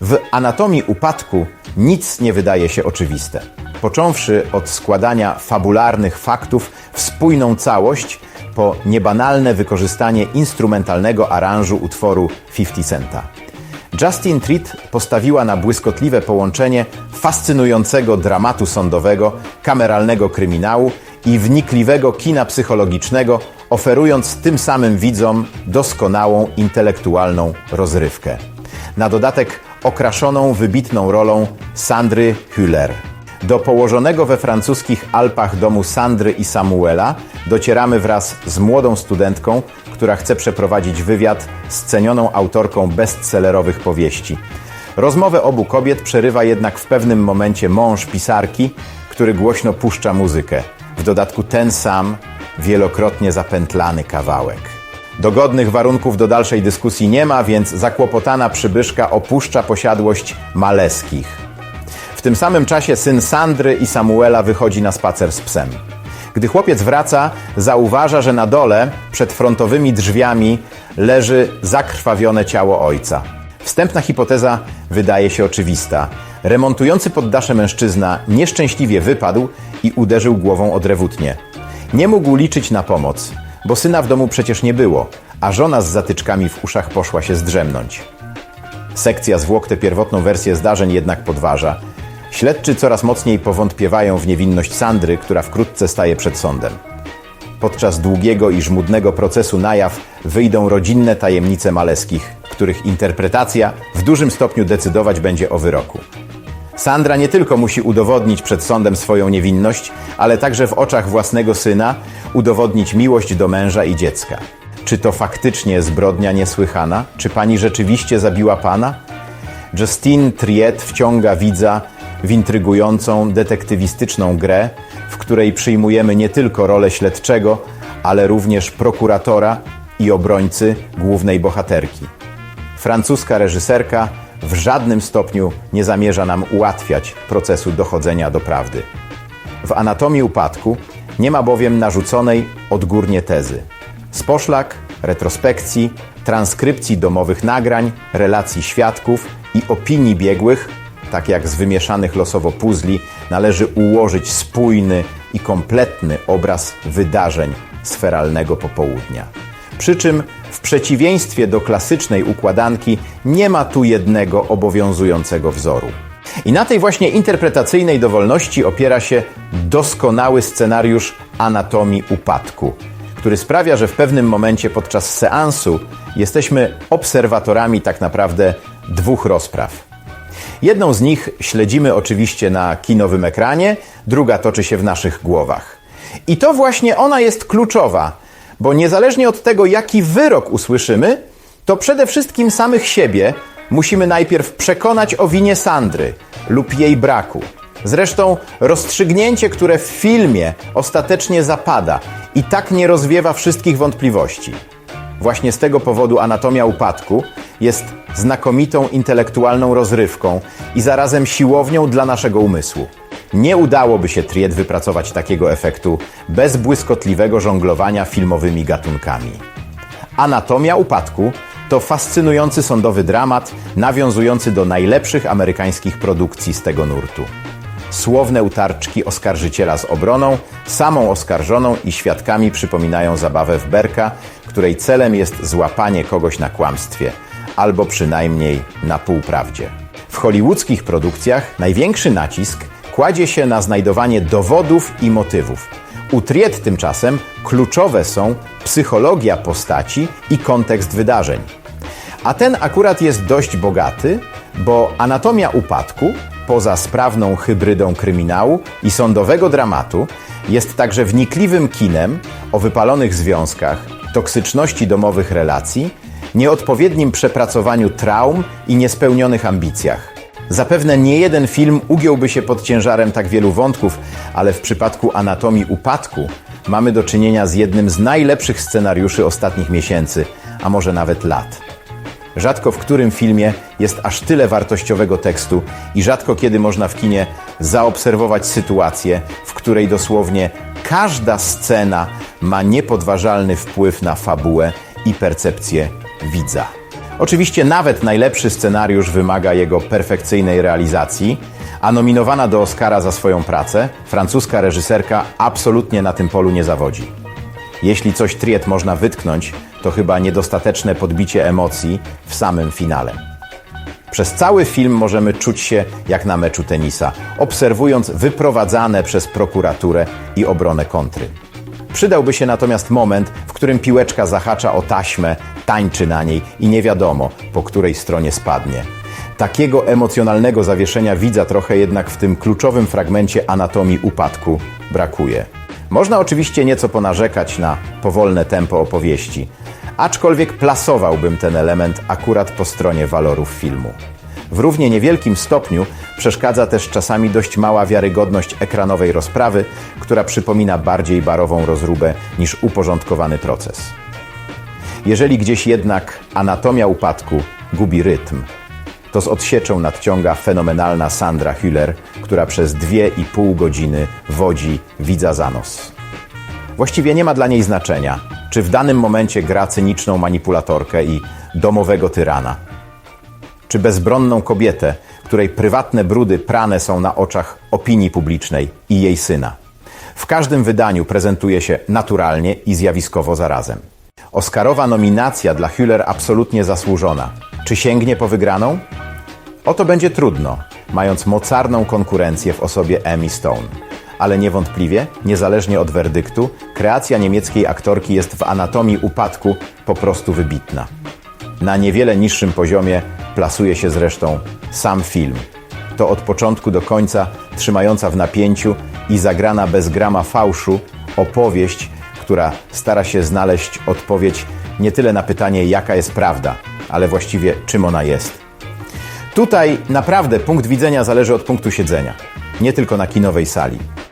W anatomii upadku nic nie wydaje się oczywiste. Począwszy od składania fabularnych faktów w spójną całość, po niebanalne wykorzystanie instrumentalnego aranżu utworu 50 Centa. Justin Tritt postawiła na błyskotliwe połączenie fascynującego dramatu sądowego, kameralnego kryminału i wnikliwego kina psychologicznego, oferując tym samym widzom doskonałą intelektualną rozrywkę. Na dodatek okraszoną wybitną rolą Sandry Hüller. Do położonego we francuskich Alpach domu Sandry i Samuela docieramy wraz z młodą studentką, która chce przeprowadzić wywiad z cenioną autorką bestsellerowych powieści. Rozmowę obu kobiet przerywa jednak w pewnym momencie mąż pisarki, który głośno puszcza muzykę. W dodatku ten sam, wielokrotnie zapętlany kawałek. Dogodnych warunków do dalszej dyskusji nie ma, więc zakłopotana przybyszka opuszcza posiadłość Maleskich. W tym samym czasie syn Sandry i Samuela wychodzi na spacer z psem. Gdy chłopiec wraca, zauważa, że na dole, przed frontowymi drzwiami, leży zakrwawione ciało ojca. Wstępna hipoteza wydaje się oczywista. Remontujący poddasze mężczyzna nieszczęśliwie wypadł i uderzył głową odrewutnie. Nie mógł liczyć na pomoc, bo syna w domu przecież nie było, a żona z zatyczkami w uszach poszła się zdrzemnąć. Sekcja zwłok tę pierwotną wersję zdarzeń jednak podważa. Śledczy coraz mocniej powątpiewają w niewinność Sandry, która wkrótce staje przed sądem. Podczas długiego i żmudnego procesu na jaw wyjdą rodzinne tajemnice Maleskich, których interpretacja w dużym stopniu decydować będzie o wyroku. Sandra nie tylko musi udowodnić przed sądem swoją niewinność, ale także w oczach własnego syna udowodnić miłość do męża i dziecka. Czy to faktycznie zbrodnia niesłychana? Czy pani rzeczywiście zabiła pana? Justine Triet wciąga widza w intrygującą, detektywistyczną grę, w której przyjmujemy nie tylko rolę śledczego, ale również prokuratora i obrońcy głównej bohaterki. Francuska reżyserka w żadnym stopniu nie zamierza nam ułatwiać procesu dochodzenia do prawdy. W anatomii upadku nie ma bowiem narzuconej odgórnie tezy. Z poszlak, retrospekcji, transkrypcji domowych nagrań, relacji świadków i opinii biegłych, tak jak z wymieszanych losowo puzli, należy ułożyć spójny i kompletny obraz wydarzeń sferalnego popołudnia. Przy czym w przeciwieństwie do klasycznej układanki nie ma tu jednego obowiązującego wzoru. I na tej właśnie interpretacyjnej dowolności opiera się doskonały scenariusz anatomii upadku, który sprawia, że w pewnym momencie podczas seansu jesteśmy obserwatorami tak naprawdę dwóch rozpraw. Jedną z nich śledzimy oczywiście na kinowym ekranie, druga toczy się w naszych głowach. I to właśnie ona jest kluczowa, bo niezależnie od tego, jaki wyrok usłyszymy, to przede wszystkim samych siebie musimy najpierw przekonać o winie Sandry lub jej braku. Zresztą rozstrzygnięcie, które w filmie ostatecznie zapada i tak nie rozwiewa wszystkich wątpliwości. Właśnie z tego powodu anatomia upadku jest znakomitą intelektualną rozrywką i zarazem siłownią dla naszego umysłu. Nie udałoby się Triet wypracować takiego efektu bez błyskotliwego żonglowania filmowymi gatunkami. Anatomia upadku to fascynujący sądowy dramat nawiązujący do najlepszych amerykańskich produkcji z tego nurtu. Słowne utarczki oskarżyciela z obroną, samą oskarżoną i świadkami przypominają zabawę w berka, której celem jest złapanie kogoś na kłamstwie albo przynajmniej na półprawdzie. W hollywoodzkich produkcjach największy nacisk kładzie się na znajdowanie dowodów i motywów. U Triet tymczasem kluczowe są psychologia postaci i kontekst wydarzeń. A ten akurat jest dość bogaty, bo anatomia upadku, poza sprawną hybrydą kryminału i sądowego dramatu, jest także wnikliwym kinem o wypalonych związkach, toksyczności domowych relacji, nieodpowiednim przepracowaniu traum i niespełnionych ambicjach. Zapewne nie jeden film ugiąłby się pod ciężarem tak wielu wątków, ale w przypadku anatomii upadku mamy do czynienia z jednym z najlepszych scenariuszy ostatnich miesięcy, a może nawet lat. Rzadko w którym filmie jest aż tyle wartościowego tekstu i rzadko kiedy można w kinie zaobserwować sytuację, w której dosłownie każda scena ma niepodważalny wpływ na fabułę i percepcję widza. Oczywiście nawet najlepszy scenariusz wymaga jego perfekcyjnej realizacji, a nominowana do Oscara za swoją pracę, francuska reżyserka absolutnie na tym polu nie zawodzi. Jeśli coś Triet można wytknąć, to chyba niedostateczne podbicie emocji w samym finale. Przez cały film możemy czuć się jak na meczu tenisa, obserwując wyprowadzane przez prokuraturę i obronę kontry. Przydałby się natomiast moment, w którym piłeczka zahacza o taśmę, tańczy na niej i nie wiadomo, po której stronie spadnie. Takiego emocjonalnego zawieszenia widza trochę jednak w tym kluczowym fragmencie anatomii upadku brakuje. Można oczywiście nieco ponarzekać na powolne tempo opowieści, aczkolwiek plasowałbym ten element akurat po stronie walorów filmu. W równie niewielkim stopniu przeszkadza też czasami dość mała wiarygodność ekranowej rozprawy, która przypomina bardziej barową rozróbę niż uporządkowany proces. Jeżeli gdzieś jednak anatomia upadku gubi rytm, to z odsieczą nadciąga fenomenalna Sandra Hüller, która przez dwie i pół godziny wodzi widza za nos. Właściwie nie ma dla niej znaczenia, czy w danym momencie gra cyniczną manipulatorkę i domowego tyrana, czy bezbronną kobietę, której prywatne brudy prane są na oczach opinii publicznej i jej syna. W każdym wydaniu prezentuje się naturalnie i zjawiskowo zarazem. Oscarowa nominacja dla Hüller absolutnie zasłużona. Czy sięgnie po wygraną? Oto będzie trudno, mając mocarną konkurencję w osobie Emmy Stone. Ale niewątpliwie, niezależnie od werdyktu, kreacja niemieckiej aktorki jest w anatomii upadku po prostu wybitna. Na niewiele niższym poziomie plasuje się zresztą sam film. To od początku do końca trzymająca w napięciu i zagrana bez grama fałszu opowieść, która stara się znaleźć odpowiedź nie tyle na pytanie, jaka jest prawda, ale właściwie czym ona jest. Tutaj naprawdę punkt widzenia zależy od punktu siedzenia, nie tylko na kinowej sali.